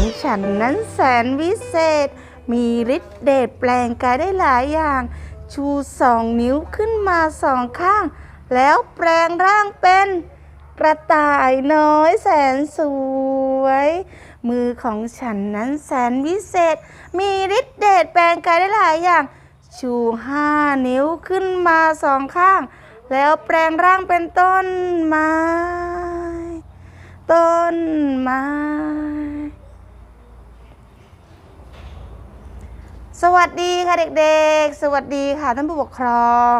ของฉันนั้นแสนวิเศษ มีฤทธิ์เดชแปลงกายได้หลายอย่าง ชูสองนิ้วขึ้นมาสองข้าง แล้วแปลงร่างเป็นกระต่ายน้อยแสนสวย มือของฉันนั้นแสนวิเศษ มีฤทธิ์เดชแปลงกายได้หลายอย่าง ชูห้านิ้วขึ้นมาสองข้าง แล้วแปลงร่างเป็นต้นไม้ ต้นไม้ สวัสดีค่ะเด็กๆ สวัสดีค่ะท่านผู้ปกครอง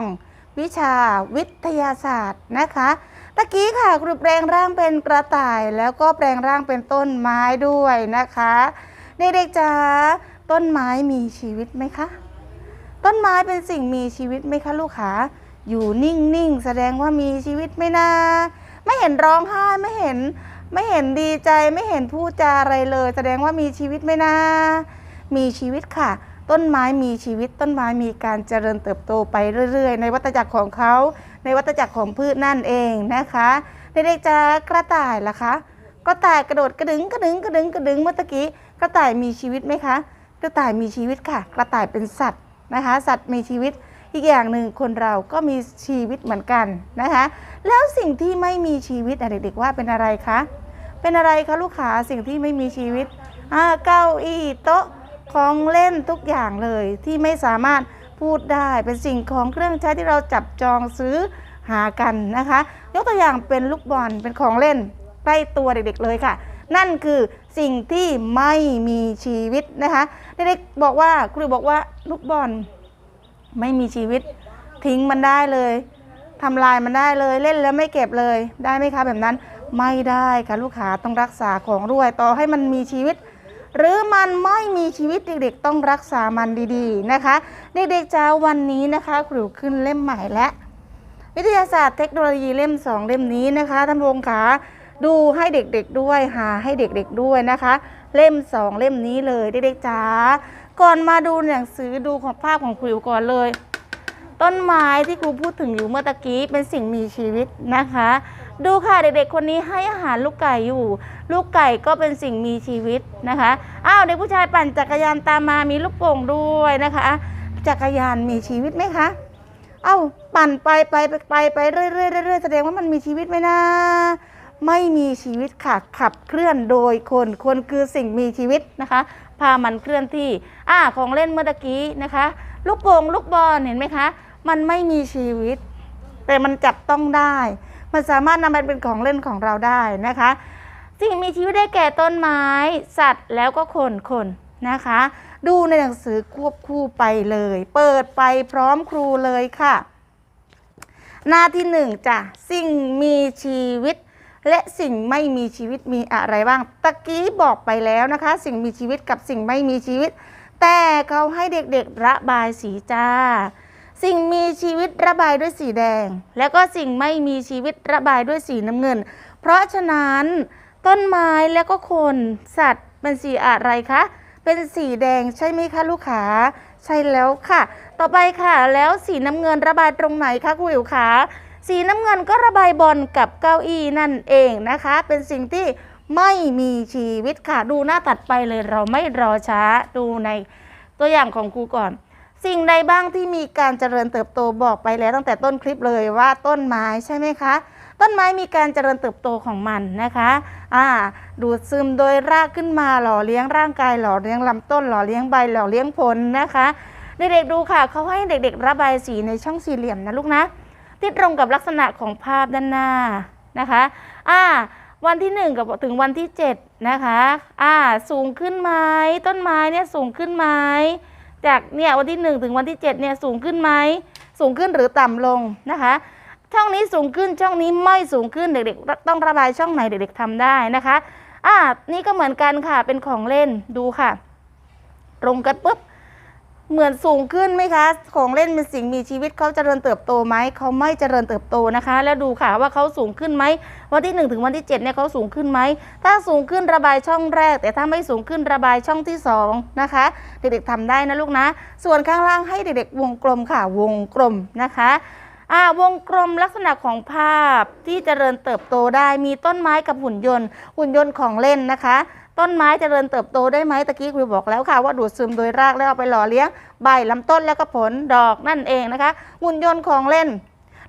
วิชาวิทยาศาสตร์นะคะตะกี้ค่ะครูแปลงร่างเป็นกระต่าย แล้วก็แปลงร่างเป็นต้นไม้ด้วยนะคะเด็กๆจ๋าต้นไม้มีชีวิตไหมคะ ต้นไม้เป็นสิ่งมีชีวิตไหมคะลูกขาอยู่นิ่งๆแสดงว่ามีชีวิตไหมนะไม่เห็นร้องไห้ไม่เห็นไม่เห็นดีใจไม่เห็นพูดจาอะไรเลย แสดงว่ามีชีวิตไหมนะมีชีวิตค่ะ ต้นไม้มีชีวิตต้นไม้มีการเจริญเติบโตไปเรื่อย ๆ ในวัฏจักรของเขา ในวัฏจักรของพืชนั่นเองนะคะเด็กๆจะกระต่ายล่ะคะ กระต่ายกระโดดกระดึงกระดึงกระดึงกระดึงเมื่อกี้กระต่ายมีชีวิตไหมคะ กระต่ายมีชีวิตค่ะ กระต่ายเป็นสัตว์นะคะ สัตว์มีชีวิตอีกอย่างหนึ่งคนเราก็มีชีวิตเหมือนกันนะคะ แล้วสิ่งที่ไม่มีชีวิตเด็กๆว่าเป็นอะไรคะเป็นอะไรคะลูกค้าสิ่งที่ไม่มีชีวิตอ่าเก้าอี้โต๊ะ ของเล่นทุกอย่างเลยที่ไม่สามารถพูดได้เป็นสิ่งของเครื่องใช้ที่เราจับจองซื้อหากันนะคะ ยกตัวอย่างเป็นลูกบอลเป็นของเล่นใกล้ตัวเด็กๆเลยค่ะ นั่นคือสิ่งที่ไม่มีชีวิตนะคะเด็กๆบอกว่าครูบอกว่าลูกบอลไม่มีชีวิต ทิ้งมันได้เลยทำลายมันได้เลยเล่นแล้วไม่เก็บเลยได้ไหมคะแบบนั้นไม่ได้ค่ะลูกค้าต้องรักษาของด้วย ต่อให้มันมีชีวิต หรือมันไม่มีชีวิตเด็กๆ ต้องรักษามันดีๆนะคะ เด็กๆจ้าวันนี้นะคะครูขึ้นเล่มใหม่และ วิทยาศาสตร์เทคโนโลยีเล่ม 2 เล่มนี้นะคะท่านผู้ชมขาดูให้เด็กๆด้วยหาให้เด็กๆด้วยนะคะ เล่ม 2 เล่มนี้เลยเด็กๆจ้าก่อนมาดูหนังสือดูของภาพของครูก่อนเลยต้นไม้ที่ครูพูดถึงอยู่เมื่อตะกี้เป็นสิ่งมีชีวิตนะคะ ดูค่ะเด็กๆคนนี้ให้อาหารลูกไก่อยู่ ลูกไก่ก็เป็นสิ่งมีชีวิตนะคะอ้าวเด็กผู้ชายปั่นจักรยานตามมามีลูกโป่งด้วยนะคะ จักรยานมีชีวิตไหมคะเอ้าปั่นไปไปไปไปไปเรื่อยๆเรื่อยๆแสดงว่ามันมีชีวิตไหมนะ ไม่มีชีวิตค่ะขับเคลื่อนโดยคนคนคือสิ่งมีชีวิตนะคะ พามันเคลื่อนที่อ่าของเล่นเมื่อกี้นะคะ ลูกโป่งลูกบอลเห็นไหมคะ มันไม่มีชีวิต แต่มันจับต้องได้ มันสามารถนำไปเป็นของเล่นของเราได้นะคะ สิ่งมีชีวิตได้แก่ต้นไม้ สัตว์แล้วก็คนคนนะคะ ดูในหนังสือควบคู่ไปเลย เปิดไปพร้อมครูเลยค่ะ หน้าที่หนึ่งจ้ะสิ่งมีชีวิตและสิ่งไม่มีชีวิตมีอะไรบ้าง ตะกี้บอกไปแล้วนะคะ สิ่งมีชีวิตกับสิ่งไม่มีชีวิต แต่เขาให้เด็กๆระบายสีจ้า สิ่งมีชีวิตระบายด้วยสีแดง แล้วก็สิ่งไม่มีชีวิตระบายด้วยสีน้ำเงิน เพราะฉะนั้น ต้นไม้แล้วก็คนสัตว์เป็นสีอะไรคะ เป็นสีแดงใช่ไหมคะลูกค้าใช่แล้วค่ะ ต่อไปค่ะ แล้วสีน้ำเงินระบายตรงไหนคะคุณอิ๋วคะสีน้ำเงินก็ระบายบอลกับเก้าอี้นั่นเองนะคะ เป็นสิ่งที่ไม่มีชีวิตค่ะ ดูหน้าตัดไปเลยเราไม่รอช้าดูในตัวอย่างของครูก่อน สิ่งใดบ้างที่มีการเจริญเติบโตบอกไปแล้วตั้งแต่ต้นคลิปเลยว่าต้นไม้ใช่ไหมคะ ต้นไม้มีการเจริญเติบโตของมันนะคะอ่าดูดซึมโดยรากขึ้นมาหล่อเลี้ยงร่างกายหล่อเลี้ยงลำต้นหล่อเลี้ยงใบหล่อเลี้ยงผลนะคะเด็กๆดูค่ะเขาให้เด็ก ๆ ระบายสีในช่องสี่เหลี่ยมนะลูกนะที่ตรงกับลักษณะของภาพด้านหน้านะคะอ่าวันที่หนึ่งกับถึงวันที่เจ็ดนะคะอ่าสูงขึ้นไหมต้นไม้เนี่ยสูงขึ้นไหม จากเนี่ยวันที่หนึ่งถึงวันที่เจ็ดเนี่ยสูงขึ้นไหมสูงขึ้นหรือต่ำลงนะคะ ช่องนี้สูงขึ้นช่องนี้ไม่สูงขึ้นเด็กๆ ต้องระบายช่องไหนเด็กๆทำได้นะคะอ่านี่ก็เหมือนกันค่ะเป็นของเล่นดูค่ะ ตรงกันปุ๊บ เหมือนสูงขึ้นไหมคะ ของเล่นเป็นสิ่งมีชีวิตเขาเจริญเติบโตไหม เขาไม่เจริญเติบโตนะคะ แล้วดูค่ะว่าเขาสูงขึ้นไหม วันที่หนึ่งถึงวันที่เจ็ดเนี่ยเขาสูงขึ้นไหม ถ้าสูงขึ้นระบายช่องแรก แต่ถ้าไม่สูงขึ้นระบายช่องที่สองนะคะ เด็กๆทำได้นะลูกนะ ส่วนข้างล่างให้เด็กๆ วงกลมค่ะ วงกลมนะคะอ่าวงกลมลักษณะของภาพที่เจริญเติบโตได้มีต้นไม้กับหุ่นยนต์ หุ่นยนต์ของเล่นนะคะ ต้นไม้เจริญเติบโตได้ไหมตะกี้ครูบอกแล้วค่ะว่าดูดซึมโดยรากแล้วเอาไปหล่อเลี้ยงใบลำต้นแล้วก็ผลดอกนั่นเองนะคะหุ่นยนต์ของเล่น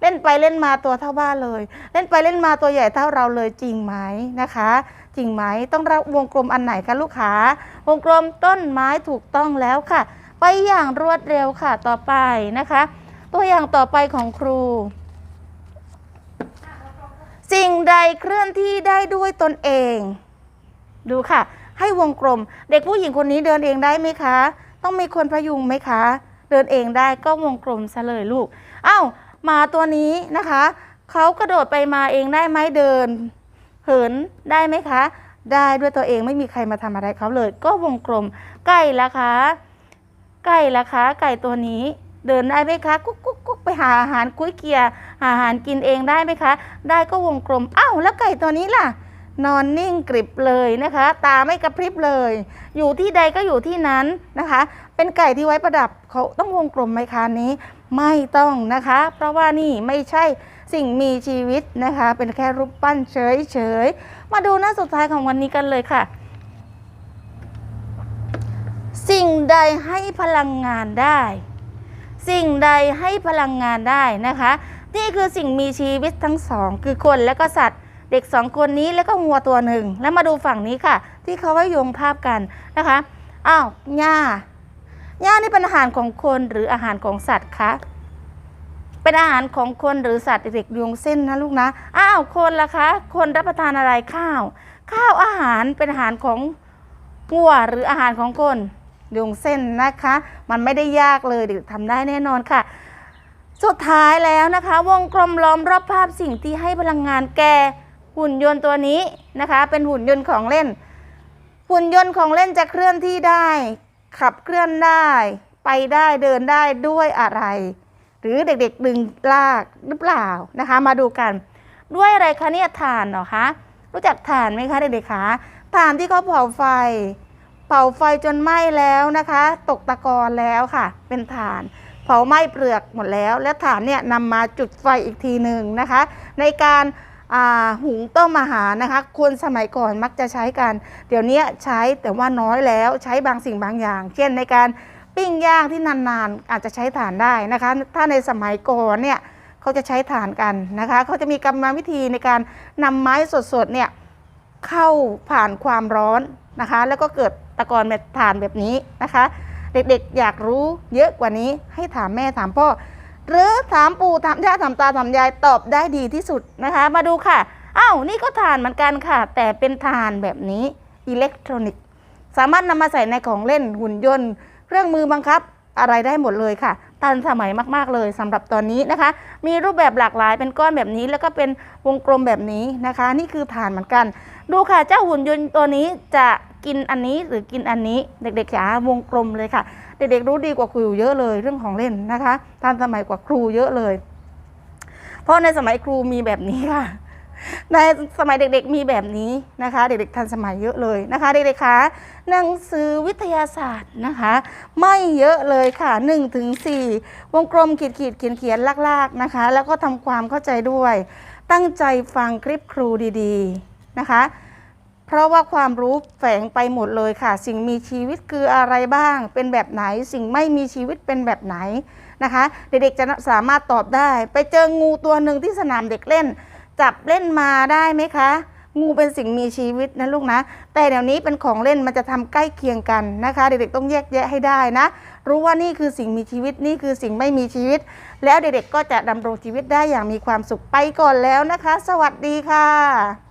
เล่นไปเล่นมาตัวเท่าบ้านเลย เล่นไปเล่นมาตัวใหญ่เท่าเราเลยจริงไหมนะคะ จริงไหมต้องรับวงกลมอันไหนคะลูกค้าวงกลมต้นไม้ถูกต้องแล้วค่ะ ไปอย่างรวดเร็วค่ะต่อไปนะคะ ตัวอย่างต่อไปของครูสิ่งใดเคลื่อนที่ได้ด้วยตนเอง ดูค่ะ ให้วงกลม เด็กผู้หญิงคนนี้เดินเองได้ไหมคะ ต้องมีคนพยุงไหมคะ เดินเองได้ก็วงกลมซะเลยลูกเอ้าหมาตัวนี้นะคะเขากระโดดไปมาเองได้ไหมเดิน เหินได้ไหมคะ ได้ด้วยตัวเองไม่มีใครมาทำอะไรเขาเลย ก็วงกลมไก่ละคะ ไก่ละคะ ไก่ตัวนี้เดินได้ไหมคะ กุ๊กกุ๊กกุ๊กไปหาอาหารกุ้ยเกียร์หาอาหารกินเองได้ไหมคะ ได้ก็วงกลมอ้าวแล้วไก่ตัวนี้ล่ะ นอนนิ่งกริบเลยนะคะ ตาไม่กระพริบเลย อยู่ที่ใดก็อยู่ที่นั้นนะคะ เป็นไก่ที่ไว้ประดับเขาต้องวงกลมไหมคะนี้ ไม่ต้องนะคะ เพราะว่านี่ไม่ใช่สิ่งมีชีวิตนะคะ เป็นแค่รูปปั้นเฉยๆ มาดูหน้าสุดท้ายของวันนี้กันเลยค่ะ สิ่งใดให้พลังงานได้ สิ่งใดให้พลังงานได้นะคะ นี่คือสิ่งมีชีวิตทั้งสอง คือคนและก็สัตว์ เด็กสองคนนี้แล้วก็งัวตัวหนึ่งแล้วมาดูฝั่งนี้ค่ะ ที่เขาไว้โยงภาพกันนะคะอ้าวหญ้าหญ้านี่เป็นอาหารของคนหรืออาหารของสัตว์คะเป็นอาหารของคนหรือสัตว์เด็กโยงเส้นนะลูกนะอ้าวคนล่ะคะคนรับประทานอะไรข้าว ข้าวอาหารเป็นอาหารของงัวหรืออาหารของคนโยงเส้นนะคะ มันไม่ได้ยากเลยเด็กทำได้แน่นอนค่ะสุดท้ายแล้วนะคะ วงกลมล้อมรอบภาพสิ่งที่ให้พลังงานแก่ หุ่นยนต์ตัวนี้นะคะ เป็นหุ่นยนต์ของเล่น หุ่นยนต์ของเล่นจะเคลื่อนที่ได้ ขับเคลื่อนได้ ไปได้เดินได้ด้วยอะไร หรือเด็กๆดึงลากหรือเปล่านะคะ มาดูกัน ด้วยอะไรคะเนี่ยถ่านเหรอคะรู้จักถ่านไหมคะเด็กๆคะถ่านที่เขาเผาไฟ เผาไฟจนไหม้แล้วนะคะ ตกตะกอนแล้วค่ะ เป็นถ่าน เผาไหม้เปลือกหมดแล้ว แล้วถ่านเนี่ยนำมาจุดไฟอีกทีหนึ่งนะคะ ในการ หุงต้มอาหารนะคะคนสมัยก่อนมักจะใช้กัน เดี๋ยวนี้ใช้แต่ว่าน้อยแล้วใช้บางสิ่งบางอย่าง เช่นในการปิ้งย่างที่นานๆ อาจจะใช้ถ่านได้นะคะ ถ้าในสมัยก่อนเนี่ยเขาจะใช้ถ่านกันนะคะเขาจะมีกรรมวิธีในการนำไม้สดๆเนี่ยเข้าผ่านความร้อนนะคะ แล้วก็เกิดตะกอนแบบถ่านแบบนี้นะคะ เด็กๆอยากรู้เยอะกว่านี้ให้ถามแม่ถามพ่อ หรือถามปู่ถามย่าถามตาถามยายตอบได้ดีที่สุดนะคะ มาดูค่ะอ้าวนี่ก็ถ่านเหมือนกันค่ะ แต่เป็นถ่านแบบนี้อิเล็กทรอนิกส์สามารถนำมาใส่ในของเล่นหุ่นยนต์ เครื่องมือบังคับอะไรได้หมดเลยค่ะ ทันสมัยมาก ๆ เลยสำหรับตอนนี้นะคะ มีรูปแบบหลากหลายเป็นก้อนแบบนี้ แล้วก็เป็นวงกลมแบบนี้นะคะ นี่คือฐานเหมือนกัน ดูค่ะเจ้าหุ่นยนต์ตัวนี้จะ กินอันนี้หรือกินอันนี้เด็กๆจ๋าวงกลมเลยค่ะ เด็กๆรู้ดีกว่าครูเยอะเลยเรื่องของเล่นนะคะทันสมัยกว่าครูเยอะเลย เพราะในสมัยครูมีแบบนี้ค่ะ ในสมัยเด็กๆมีแบบนี้นะคะ เด็กๆทันสมัยเยอะเลยนะคะ เด็กๆคะหนังสือวิทยาศาสตร์นะคะ ไม่เยอะเลยค่ะ1ถึง4วงกลมขีดขีดเขียนเขียนลากๆนะคะ แล้วก็ทำความเข้าใจด้วย ตั้งใจฟังคลิปครูดีๆนะคะ เพราะว่าความรู้แฝงไปหมดเลยค่ะ สิ่งมีชีวิตคืออะไรบ้าง เป็นแบบไหน สิ่งไม่มีชีวิตเป็นแบบไหนนะคะ เด็กๆจะสามารถตอบได้ ไปเจองูตัวหนึ่งที่สนามเด็กเล่น จับเล่นมาได้ไหมคะ งูเป็นสิ่งมีชีวิตนะลูกนะ แต่เดี๋ยวนี้เป็นของเล่นมันจะทำใกล้เคียงกันนะคะ เด็กๆต้องแยกแยะให้ได้นะ รู้ว่านี่คือสิ่งมีชีวิตนี่คือสิ่งไม่มีชีวิต แล้วเด็กๆก็จะดำรงชีวิตได้อย่างมีความสุขไปก่อนแล้วนะคะ สวัสดีค่ะ